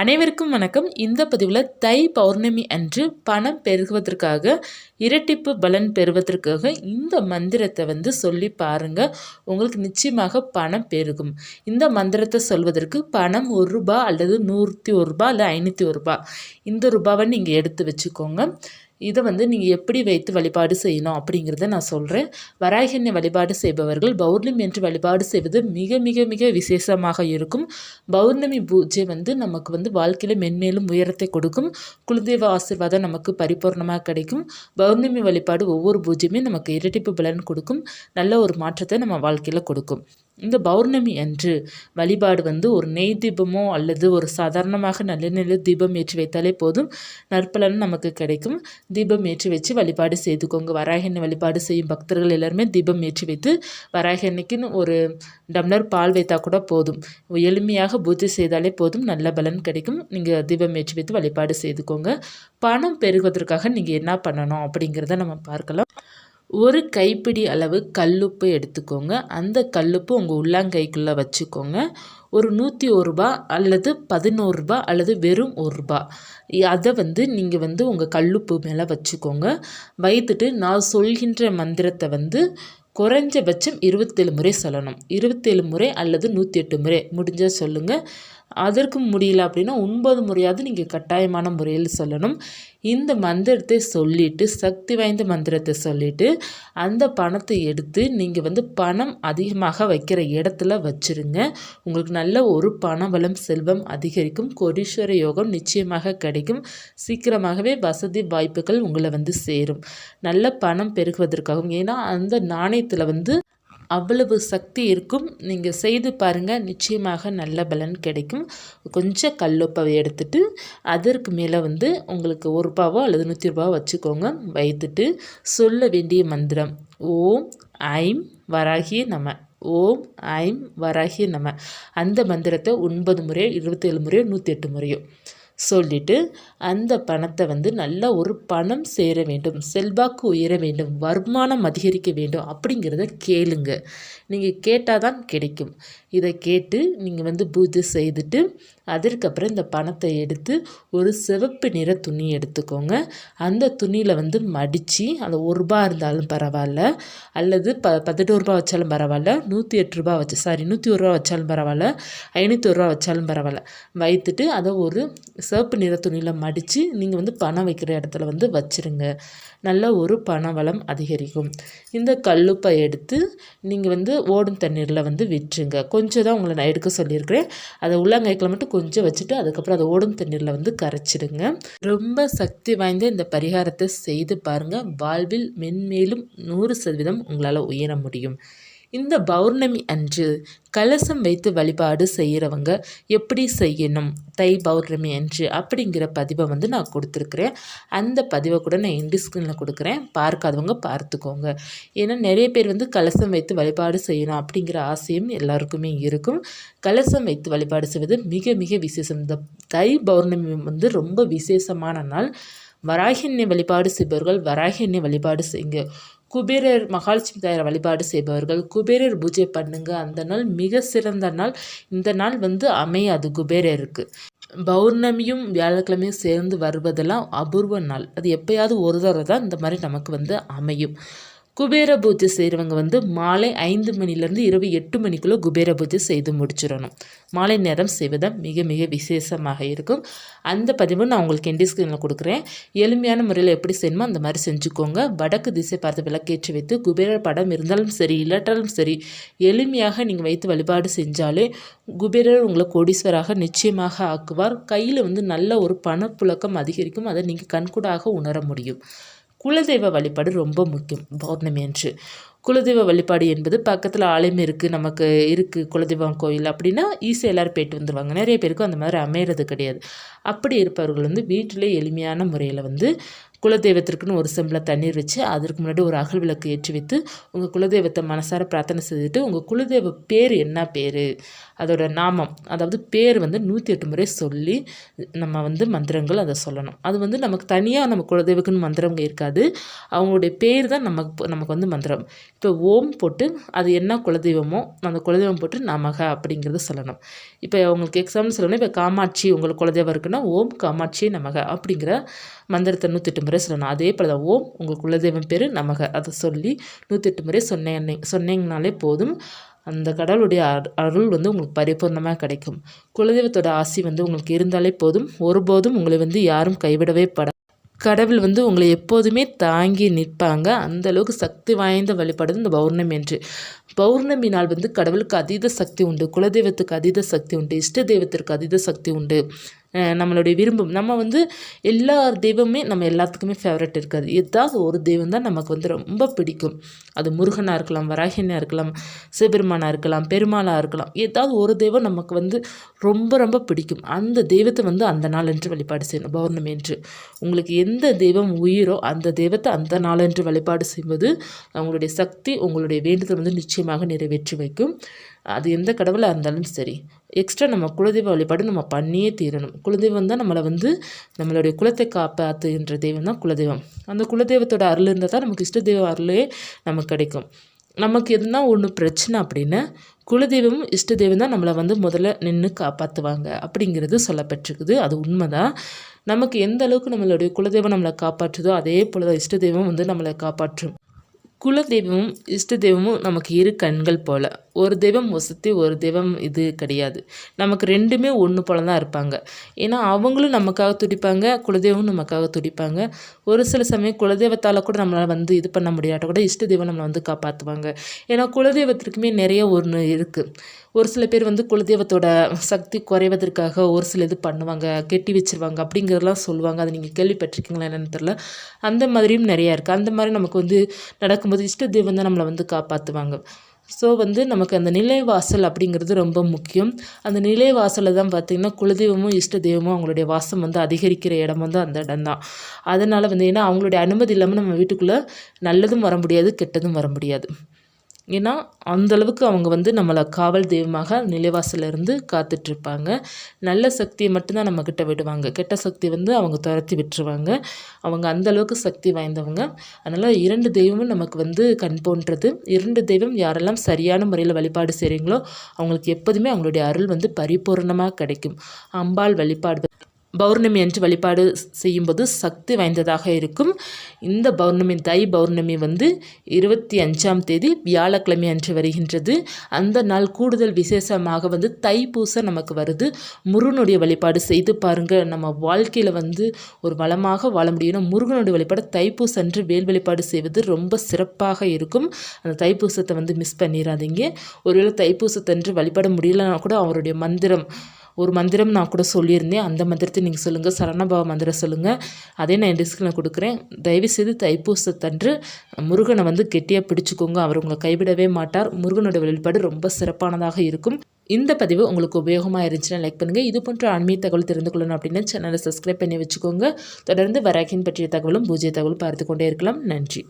அனைவருக்கும் வணக்கம். இந்த பதிவில் தை பௌர்ணமி அன்று பணம் பெருகுவதற்காக இரட்டிப்பு பலன் பெறுவதற்காக இந்த மந்திரத்தை வந்து சொல்லி பாருங்க. உங்களுக்கு நிச்சயமாக பணம் பெருகும். இந்த மந்திரத்தை சொல்வதற்கு பணம் ஒரு ரூபா அல்லது நூற்றி ஒரு ரூபா அல்லது ஐநூற்றி ஒரு ரூபா. இந்த ரூபாவை நீங்கள் எடுத்து வச்சுக்கோங்க. இதை வந்து நீங்கள் எப்படி வைத்து வழிபாடு செய்யணும் அப்படிங்கிறத நான் சொல்கிறேன் வராகினை வழிபாடு செய்பவர்கள் பௌர்ணமி என்று வழிபாடு செய்வது மிக மிக மிக விசேஷமாக இருக்கும். பௌர்ணமி பூஜை வந்து நமக்கு வந்து வாழ்க்கையில் மென்மேலும் உயரத்தை கொடுக்கும். குலதெய்வ ஆசிர்வாதம் நமக்கு பரிபூர்ணமாக கிடைக்கும். பௌர்ணமி வழிபாடு ஒவ்வொரு பூஜையுமே நமக்கு இரட்டிப்பு பலன் கொடுக்கும். நல்ல ஒரு மாற்றத்தை நம்ம வாழ்க்கையில் கொடுக்கும். இந்த பௌர்ணமி அன்று வழிபாடு வந்து ஒரு நெய் தீபமோ அல்லது ஒரு சாதாரணமாக நல்லெண்ணெயில் தீபம் ஏற்றி வைத்தாலே போதும். நற்பலன் நமக்கு கிடைக்கும். தீபம் ஏற்றி வச்சு வழிபாடு செய்துக்கோங்க. வராக வழிபாடு செய்யும் பக்தர்கள் எல்லாருமே தீபம் ஏற்றி வைத்து வராக எண்ணெய்க்குன்னு ஒரு டம்ளர் பால் வைத்தா கூட போதும். எளிமையாக பூஜை செய்தாலே போதும். நல்ல பலன் கிடைக்கும். நீங்கள் தீபம் ஏற்றி வைத்து வழிபாடு செய்துக்கோங்க. பணம் பெருகுவதற்காக நீங்கள் என்ன பண்ணணும் அப்படிங்கிறத நம்ம பார்க்கலாம். ஒரு கைப்பிடி அளவு கல்லுப்பு எடுத்துக்கோங்க. அந்த கல்லுப்பு உங்கள் உள்ளாங்கைக்குள்ளே வச்சுக்கோங்க. ஒரு நூற்றி ஒரு ரூபா அல்லது பதினோரு ரூபா அல்லது வெறும் ஒரு ரூபா. அதை வந்து நீங்கள் வந்து உங்கள் கல்லுப்பு மேலே வச்சுக்கோங்க. வைத்துட்டு நான் சொல்கின்ற மந்திரத்தை வந்து குறைஞ்சபட்சம் இருபத்தேழு முறை சொல்லணும். இருபத்தேழு முறை அல்லது நூற்றி எட்டு முறை. முடிஞ்சால் சொல்லுங்கள் அதற்கும் முடியல அப்படின்னா ஒன்பது முறையாவது நீங்கள் கட்டாயமான முறையில் சொல்லணும். இந்த மந்திரத்தை சொல்லிவிட்டு சக்தி வாய்ந்த மந்திரத்தை சொல்லிவிட்டு அந்த பணத்தை எடுத்து நீங்கள் வந்து பணம் அதிகமாக வைக்கிற இடத்துல வச்சுருங்க. உங்களுக்கு நல்ல ஒரு பண செல்வம் அதிகரிக்கும். கோடீஸ்வர யோகம் நிச்சயமாக கிடைக்கும். சீக்கிரமாகவே வசதி வாய்ப்புகள் உங்களை வந்து சேரும். நல்ல பணம் பெருகுவதற்காகவும் ஏன்னா அந்த நாணயத்தில் வந்து அவ்வளவு சக்தி இருக்கும். நீங்கள் செய்து பாருங்கள் நிச்சயமாக நல்ல பலன் கிடைக்கும். கொஞ்சம் கல்லுப்பாவை எடுத்துட்டு அதற்கு மேலே வந்து உங்களுக்கு ஒரு ரூபாவோ அல்லது நூற்றி ரூபாவோ வச்சுக்கோங்க. வைத்துட்டு சொல்ல வேண்டிய மந்திரம். ஓம் ஐம் வராகிய நம. ஓம் ஐம் வராகிய நம. அந்த மந்திரத்தை ஒன்பது முறையோ இருபத்தேழு முறையோ நூற்றி எட்டு முறையோ. சொல்லிட்டு அந்த பணத்தை வந்து நல்ல ஒரு பணம் சேர வேண்டும் செல்வாக்கு உயர வேண்டும் வருமானம் அதிகரிக்க வேண்டும் அப்படிங்கிறத கேளுங்க. நீங்கள் கேட்டால் தான் கிடைக்கும். இதை கேட்டு நீங்கள் வந்து பூஜை செய்துட்டு அதற்கப்புறம் இந்த பணத்தை எடுத்து ஒரு சிவப்பு நிற துணி எடுத்துக்கோங்க. அந்த துணியில் வந்து மடித்து அந்த ஒரு ரூபா இருந்தாலும் பரவாயில்ல அல்லது ப பதினோரு ரூபா வச்சாலும் பரவாயில்ல நூற்றி எட்டு ரூபா வச்சு சாரி நூற்றி ஒரு ரூபா வச்சாலும் பரவாயில்ல ஐநூற்றி ஒரு ரூபா வச்சாலும் பரவாயில்ல. வைத்துட்டு அதை ஒரு சிவப்பு நிற துணியில் மடித்து நீங்கள் வந்து பணம் வைக்கிற இடத்துல வந்து வச்சுருங்க. நல்ல ஒரு பண வளம் அதிகரிக்கும். இந்த கல்லுப்பை எடுத்து நீங்கள் வந்து ஓடும் தண்ணீரில் வந்து விட்டுருங்க கொஞ்சம் தான் உங்களை நான் எடுக்க சொல்லியிருக்கிறேன். அதை உள்ளங்கைக்கில் மட்டும் கொஞ்சம் வச்சுட்டு அதுக்கப்புறம் அதை ஓடும் தண்ணீரில் வந்து கரைச்சிடுங்க. ரொம்ப சக்தி வாய்ந்த இந்த பரிகாரத்தை செய்து பாருங்கள் வாழ்வில் மென்மேலும் நூறு சதவீதம் உங்களால் உயர முடியும். இந்த பௌர்ணமி அன்று கலசம் வைத்து வழிபாடு செய்கிறவங்க எப்படி செய்யணும்? தை பௌர்ணமி அன்று அப்படிங்கிற பதிவை வந்து நான் கொடுத்துருக்குறேன். அந்த பதிவை கூட நான் இண்டிஸ்கிரீனில் கொடுக்குறேன். பார்க்காதவங்க பார்த்துக்கோங்க. ஏன்னா நிறைய பேர் வந்து கலசம் வைத்து வழிபாடு செய்யணும் அப்படிங்கிற ஆசையும் எல்லாருக்குமே இருக்கும். கலசம் வைத்து வழிபாடு செய்வது மிக மிக விசேஷம். இந்த தை பௌர்ணமி வந்து ரொம்ப விசேஷமான நாள். வராகின்ய வழிபாடு செய்பவர்கள் வராகின்ய வழிபாடு செய்யுங்க. குபேரர் மகாலட்சுமி தாயார் வழிபாடு செய்பவர்கள் குபேரர் பூஜை பண்ணுங்க. அந்த நாள் மிக சிறந்த நாள். இந்த நாள் வந்து அமையாது குபேரருக்கு. பௌர்ணமியும் வியாழக்கிழமையும் சேர்ந்து வருவதெல்லாம் அபூர்வ நாள். அது எப்பயாவது ஒரு தடவை தான் இந்த மாதிரி நமக்கு வந்து அமையும். குபேர பூஜை செய்கிறவங்க வந்து மாலை ஐந்து மணிலேருந்து இரவு எட்டு மணிக்குள்ளே குபேர பூஜை செய்து முடிச்சிடணும். மாலை நேரம் செய்வதம் மிக மிக விசேஷமாக இருக்கும். அந்த பதிவு நான் உங்களுக்கு என்டி ஸ்க்ரீனில் கொடுக்குறேன். எளிமையான முறையில் எப்படி செய்யணுமோ அந்த மாதிரி செஞ்சுக்கோங்க. வடக்கு திசை பார்த்து விளக்கேற்றி வைத்து குபேரர் படம் இருந்தாலும் சரி இல்லாட்டாலும் சரி எளிமையாக நீங்கள் வைத்து வழிபாடு செஞ்சாலே குபேரர் உங்களை கோடீஸ்வராக நிச்சயமாக ஆக்குவார். கையில் வந்து நல்ல ஒரு பணப்புழக்கம் அதிகரிக்கும். அதை நீங்கள் கண்கூடாக உணர முடியும். குலதெய்வ வழிபாடு ரொம்ப முக்கியம் பௌர்ணமி அன்று. குலதெய்வ வழிபாடு என்பது பக்கத்தில் ஆலயம் இருக்குது நமக்கு இருக்குது குலதெய்வம் கோயில் அப்படின்னா ஈஸியாக எல்லோரும் போயிட்டு வந்துடுவாங்க நிறைய பேருக்கும் அந்த மாதிரி அமையிறது கிடையாது. அப்படி இருப்பவர்கள் வந்து வீட்டிலே எளிமையான முறையில் வந்து குலதெய்வத்திற்குன்னு ஒரு சிம்பிளாக தண்ணீர் வச்சு அதற்கு முன்னாடி ஒரு அகல் விளக்கு ஏற்றி வைத்து உங்கள் குலதெய்வத்தை மனசார பிரார்த்தனை செய்துட்டு உங்கள் குலதெய்வ பேர் என்ன பேர்? அதோட நாமம் அதாவது பேர் வந்து நூற்றி எட்டு முறை சொல்லி நம்ம வந்து மந்திரங்கள் அதை சொல்லணும். அது வந்து நமக்கு தனியாக நம்ம குலதெய்வக்குன்னு மந்திரம் இருக்காது. அவங்களுடைய பேர் தான் நமக்கு நமக்கு வந்து மந்திரம். இப்போ ஓம் போட்டு அது என்ன குலதெய்வமோ அந்த குலதெய்வம் போட்டு நமக அப்படிங்கிறத சொல்லணும். இப்போ அவங்களுக்கு எக்ஸாம்பிள் சொல்லணும். இப்போ காமாட்சி உங்களுக்கு குலதெய்வம் இருக்குன்னா ஓம் காமாட்சி நமக அப்படிங்கிற மந்திரத்தை நூற்றெட்டு முறை சொல்லணும். அதே போல் தான் ஓம் உங்கள் குலதெய்வம் பேர் நமக. அதை சொல்லி நூற்றெட்டு முறை சொன்னேன் சொன்னீங்கனாலே போதும். அந்த கடவுளுடைய அருள் வந்து உங்களுக்கு பரிபூர்ணமாக கிடைக்கும். குலதெய்வத்தோட ஆசி வந்து உங்களுக்கு இருந்தாலே போதும். ஒருபோதும் உங்களை வந்து யாரும் கைவிடவே பட கடவுள் வந்து உங்களை எப்போதுமே தாங்கி நிற்பாங்க. அந்த அளவுக்கு சக்தி வாய்ந்த வழிபாடு இந்த பௌர்ணமி என்று பௌர்ணமி நாள் வந்து கடவுளுக்கு அதீத சக்தி உண்டு. குலதெய்வத்துக்கு அதீத சக்தி உண்டு. இஷ்ட தெய்வத்திற்கு அதீத சக்தி உண்டு. நம்மளுடைய விரும்பும். நம்ம வந்து எல்லா தெய்வமே நம்ம எல்லாத்துக்குமே ஃபேவரட் இருக்காது. ஏதாவது ஒரு தெய்வம் தான் நமக்கு வந்து ரொம்ப பிடிக்கும். அது முருகனாக இருக்கலாம் வராகினாக இருக்கலாம் சிவபெருமானாக இருக்கலாம் பெருமாளாக இருக்கலாம். ஏதாவது ஒரு தெய்வம் நமக்கு வந்து ரொம்ப ரொம்ப பிடிக்கும். அந்த தெய்வத்தை வந்து அந்த நாள் என்று வழிபாடு செய்யணும் பௌர்ணமி என்று உங்களுக்கு எந்த தெய்வம் உயிரோ அந்த தெய்வத்தை அந்த நாளென்று வழிபாடு செய்வது அவங்களுடைய சக்தி உங்களுடைய வேண்டுதல் வந்து நிச்சயமாக நிறைவேற்றி வைக்கும். அது எந்த கடவுளாக இருந்தாலும் சரி. எக்ஸ்ட்ரா நம்ம குலதெய்வ வழிபாடு நம்ம பண்ணியே தீரணும். குலதெய்வம் தான் நம்மளை வந்து நம்மளுடைய குலத்தை காப்பாற்றுகின்ற தெய்வம் தான் குலதெய்வம். அந்த குலதெய்வத்தோட அருள் இருந்தால் தான் நமக்கு இஷ்ட தெய்வ அருளே நமக்கு கிடைக்கும். நமக்கு எதுனா ஒன்று பிரச்சனை அப்படின்னா குலதெய்வமும் இஷ்ட தெய்வம் தான் நம்மளை வந்து முதல்ல நின்று காப்பாற்றுவாங்க அப்படிங்கிறது சொல்லப்பட்டிருக்குது. அது உண்மைதான். நமக்கு எந்த அளவுக்கு நம்மளுடைய குலதெய்வம் நம்மளை காப்பாற்றுதோ அதே போல் தான் இஷ்ட தெய்வம் வந்து நம்மளை காப்பாற்றும். குல தெய்வமும் இஷ்ட தெய்வமும் நமக்கு இரு கண்கள் போல். ஒரு தெய்வம் ஒசத்தி ஒரு தெய்வம் இது கிடையாது. நமக்கு ரெண்டுமே ஒன்று போல தான் இருப்பாங்க. ஏன்னா அவங்களும் நமக்காக துடிப்பாங்க குலதெய்வமும் நமக்காக துடிப்பாங்க. ஒரு சில சமயம் குலதெய்வத்தால் கூட நம்மளால் வந்து இது பண்ண முடியாட்ட கூட இஷ்ட தெய்வம் நம்மளை வந்து காப்பாற்றுவாங்க ஏன்னா குலதெய்வத்திற்குமே நிறைய ஒன்று இருக்குது ஒரு சில பேர் வந்து குலதெய்வத்தோட சக்தி குறைவதற்காக ஒரு சில இது பண்ணுவாங்க கெட்டி வச்சுருவாங்க அப்படிங்கிறதெல்லாம் சொல்லுவாங்க. அதை நீங்கள் கேள்விப்பட்டிருக்கீங்களா என்னென்னு தெரில அந்த மாதிரியும் நிறையா இருக்குது அந்த மாதிரி நமக்கு வந்து நடக்கும் பார்க்கும்போது இஷ்ட தெய்வம் தான் நம்மளை வந்து காப்பாற்றுவாங்க ஸோ வந்து நமக்கு அந்த நிலைவாசல் அப்படிங்கிறது ரொம்ப முக்கியம். அந்த நிலைவாசலில் தான் பார்த்திங்கன்னா குலதெய்வமும் இஷ்ட தெய்வமும் அவங்களுடைய வாசம் வந்து அதிகரிக்கிற இடம் வந்து அந்த இடம் தான். அதனால் வந்து ஏன்னா அவங்களுடைய அனுமதி இல்லாமல் நம்ம வீட்டுக்குள்ளே நல்லதும் வர முடியாது கெட்டதும் வர முடியாது. ஏன்னா அந்தளவுக்கு அவங்க வந்து நம்மளை காவல் தெய்வமாக நிலைவாசலேருந்து காத்துட்ருப்பாங்க. நல்ல சக்தியை மட்டும்தான் நம்மக்கிட்ட விடுவாங்க. கெட்ட சக்தி வந்து அவங்க துரத்தி விட்டுருவாங்க. அவங்க அந்தளவுக்கு சக்தி வாய்ந்தவங்க. அதனால் இரண்டு தெய்வமும் நமக்கு வந்து கண் போன்றது. இரண்டு தெய்வம் யாரெல்லாம் சரியான முறையில் வழிபாடு செய்கிறீங்களோ அவங்களுக்கு எப்போதுமே அவங்களுடைய அருள் வந்து பரிபூர்ணமாக கிடைக்கும். அம்பாள் வழிபாடு பௌர்ணமி அன்று வழிபாடு செய்யும்போது சக்தி வாய்ந்ததாக இருக்கும். இந்த பௌர்ணமி தை பௌர்ணமி வந்து இருபத்தி அஞ்சாம் தேதி வியாழக்கிழமை அன்று வருகின்றது. அந்த நாள் கூடுதல் விசேஷமாக வந்து தைப்பூசம் நமக்கு வருது. முருகனுடைய வழிபாடு செய்து பாருங்கள் நம்ம வாழ்க்கையில் வந்து ஒரு வளமாக வாழ முடியும் முருகனுடைய வழிபாடு தைப்பூசம் அன்று வேல் வழிபாடு செய்வது ரொம்ப சிறப்பாக இருக்கும். அந்த தைப்பூசத்தை வந்து மிஸ் பண்ணிடாதீங்க ஒருவேளை தைப்பூசத்தன்று வழிபட முடியலன்னா கூட அவருடைய மந்திரம் ஒரு மந்திரம் நான் கூட சொல்லியிருந்தேன். அந்த மந்திரத்தை நீங்கள் சொல்லுங்கள் சரணபாவ மந்திரம் சொல்லுங்கள் அதே நான் டிஸ்கில் கொடுக்குறேன். தயவுசெய்து தைப்பூசத்தன்று முருகனை வந்து கெட்டியாக பிடிச்சிக்கோங்க. அவர் உங்களை கைவிடவே மாட்டார். முருகனோட வழிபாடு ரொம்ப சிறப்பானதாக இருக்கும். இந்த பதிவு உங்களுக்கு உபயோகமாக இருந்துச்சுன்னா லைக் பண்ணுங்கள் இது போன்ற ஆன்மீக தகவல் தெரிந்து கொள்ளணும் அப்படின்னா சேனலை சப்ஸ்கிரைப் பண்ணி வச்சுக்கோங்க. தொடர்ந்து வராகின் பற்றிய தகவலும் பூஜ்ய தகவலும் பார்த்து கொண்டே இருக்கலாம். நன்றி.